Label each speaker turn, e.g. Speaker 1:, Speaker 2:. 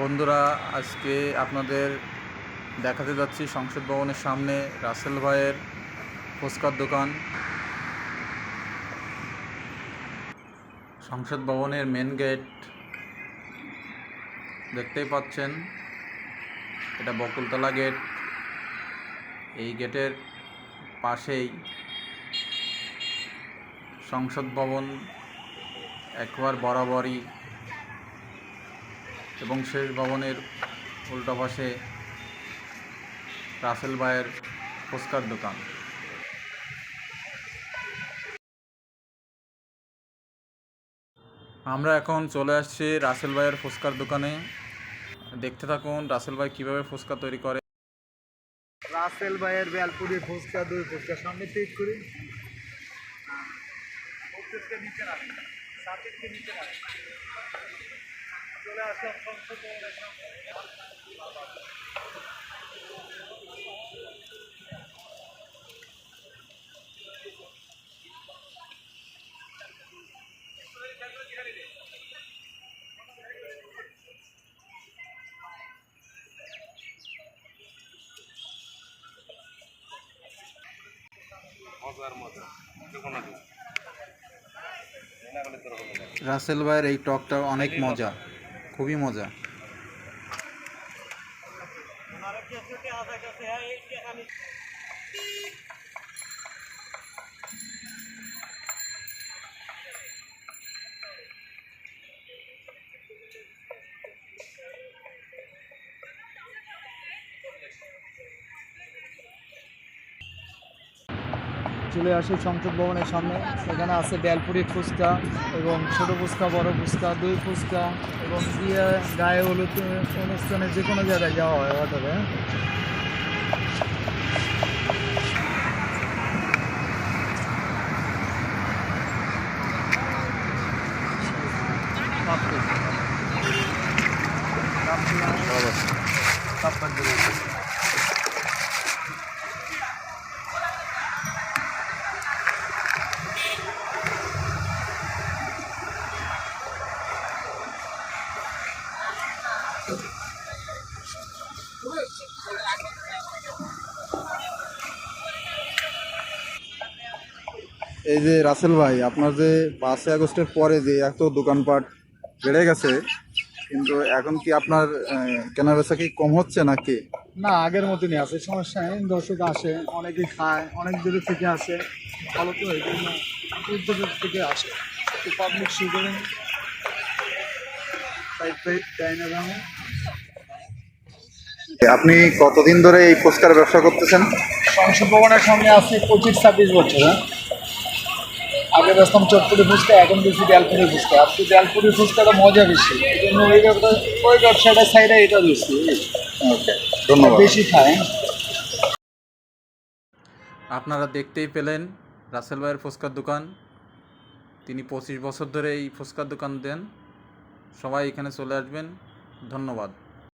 Speaker 1: বন্ধুরা, আজকে আপনাদের দেখাতে যাচ্ছি সংসদ ভবনের সামনে রাসেল ভাইয়ের ফুচকার দোকান। সংসদ ভবনের মেন গেট দেখতেই পাচ্ছেন, এটা বকুলতলা গেট এই গেটের পাশেই সংসদ ভবন একবার বরাবরই এবং শেষ ভবনের উল্টো পাশে রাসেল ভাইয়ের ফুচকার দোকান। আমরা এখন চলে আসছি রাসেল ভাইয়ের ফুচকার দোকানে। দেখতে থাকুন রাসেল ভাই কীভাবে ফুচকা তৈরি করে।
Speaker 2: রাসেল ভাইয়ের বেলপুরি ফুচকা দুই ফুচকা সামনে পিক করি। চলে আসলাম সংসদ ভবনের সামনে।
Speaker 1: রাসেল ভাইয়ের এই টকটা অনেক মজা। খুবই মজা।
Speaker 2: চলে আসি সংসদ ভবনের সামনে। এখানে আছে বেলপুরি ফুচকা এবং ছোট ফুচকা, বড় ফুচকা, দুই ফুচকা এবং বিয়ে গায়ে হলুদ অনুষ্ঠানে যে কোনো জায়গায় যাওয়া হয় অর্ডারে
Speaker 3: এই যে রাসেল ভাই আপনার যে পাঁচই আগস্টের পরে যে এত দোকানপাট বেড়ে গেছে কিন্তু এখন কি আপনার কেনা বেচা কি কম হচ্ছে নাকি?
Speaker 2: না আগের মতনই আছে সমস্যা নেই। দর্শক আসে অনেকেই খায় অনেক দূরের থেকে আসে ভালো তো এই জন্য দূরের থেকে আসে। তো পাবলিক সুগারিং সাইড
Speaker 3: আপনি কতদিন ধরে এই ফুচকার ব্যবসা করতেছেন?
Speaker 2: সংসদ ভবনের সামনে আছে পঁচিশ ছাব্বিশ বছর হ্যাঁ? আগে ব্যস্তাম চটপুরি ফুচকা এখন বেশি ডালপুরি ফুচকা। আর তো ডালপুরি ফুচকাটা মজা বেশি। এই জন্য ওই ওই ব্যবসাটা সাইডে এটা বেশি
Speaker 3: ওকে ধন্যবাদ।
Speaker 2: বেশি খায়।
Speaker 1: আপনারা দেখতেই পেলেন রাসেল ভাইয়ের ফুচকার দোকান। তিনি পঁচিশ বছর ধরে এই ফুচকার দোকান দেন। সবাই এখানে চলে আসবেন। ধন্যবাদ।